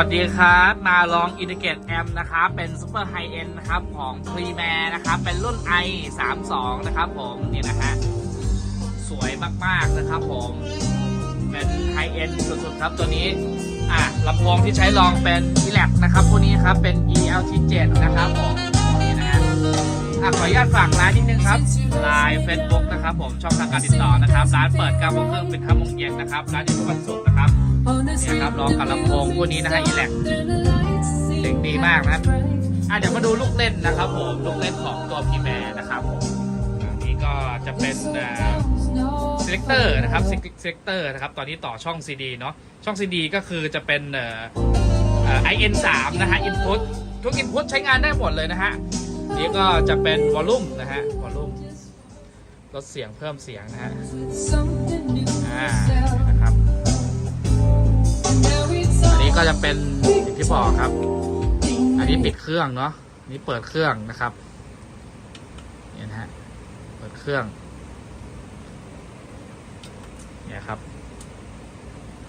สวัสดีครับ มาลองอิน t ิเกตแอมนะครับ เป็นซูเปอร์ไฮเอ็นนะครับ ของ p r e m a r นะครับ เป็นรุ่น i 3 2นะครับผมนี่นะฮะสวยมาก ๆ นะครับผม เป็นไฮเอ็นสุด ๆ ครับตัวนี้ อะลำโพงที่ใช้ลองเป็น e l a c นะครับพวกนี้ครับ เป็น ELT7 นะครับผมนี่นะฮะอะขออนุญาตฝากร้านนิดนึงครับไลน์เฟซบุ๊กนะครับผมช่องทางการติดต่อนะครับ ร้านเปิด9โมงครึ่งเป็น5โมงเย็นนะครับร้านอยู่ทุกวันศุกร์นะครับ เนี่ยครับลองกับลำโพงพวกนี้นะฮะ e l a c เสียงดีมากนะอะเดี๋ยวมาดูลูกเล่นนะครับผมลูกเล่นของตัวพีแมนะครับผมอันนี้ก็จะเป็นเอ่อ selector นะครับ selector นะครับ ตอนนี้ต่อช่อง CD เนาะช่อง CD ก็คือจะเป็นเอ่อเอ่อ IN3 นะฮะ input ทุก input ใช้งานได้หมดเลยนะฮะ นี่ก็จะเป็น volume นะฮะ volume ลดเสียงเพิ่มเสียงนะฮะ ก็จะเป็นอย่างที่บอกครับ อันนี้ปิดเครื่องเนาะนี้เปิดเครื่องนะครับเนี่ยนะฮะเปิดเครื่อง เนี่ยครับ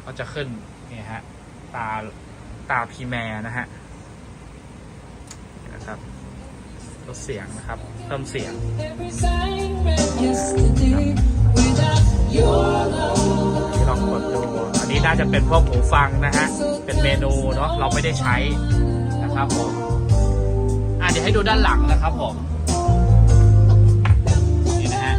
ก็จะขึ้นเนี่ยฮะตาตาพีแมร์นะฮะเนี่ยนะครับลดเสียงนะครับเพิ่มเสียง น่าจะเป็นพวกหูฟังนะฮะ เป็นเมนูเนาะเราไม่ได้ใช้นะครับผมอะเดี๋ยวให้ดูด้านหลังนะครับผมนี่นะฮะ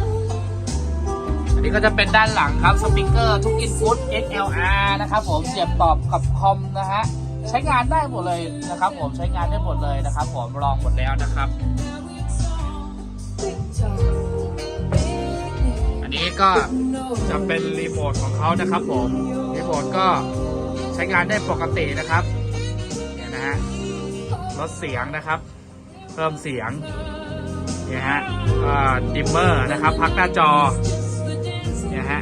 อันนี้ก็จะเป็นด้านหลังครับสปีกเกอร์ทุกอินพุต XLR นะครับผมเสียบตอบกับคอมนะฮะใช้งานได้หมดเลยนะครับผมใช้งานได้หมดเลยนะครับผมลองหมดแล้วนะครับ อันนี้ก็จะเป็นรีโมทของเขานะครับผม รีโมทก็ใช้งานได้ปกตินะครับเนี่ยนะฮะลดเสียงนะครับ เพิ่มเสียงเนี่ยฮะดิมเมอร์นะครับพักหน้าจอเนี่ยฮะ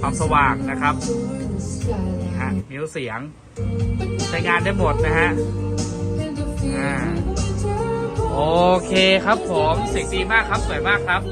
ความสว่างนะครับนะฮะมิวเสียง ใช้งานได้หมดนะฮะโอเคครับผมเสียงดีมากครับสวยมากครับ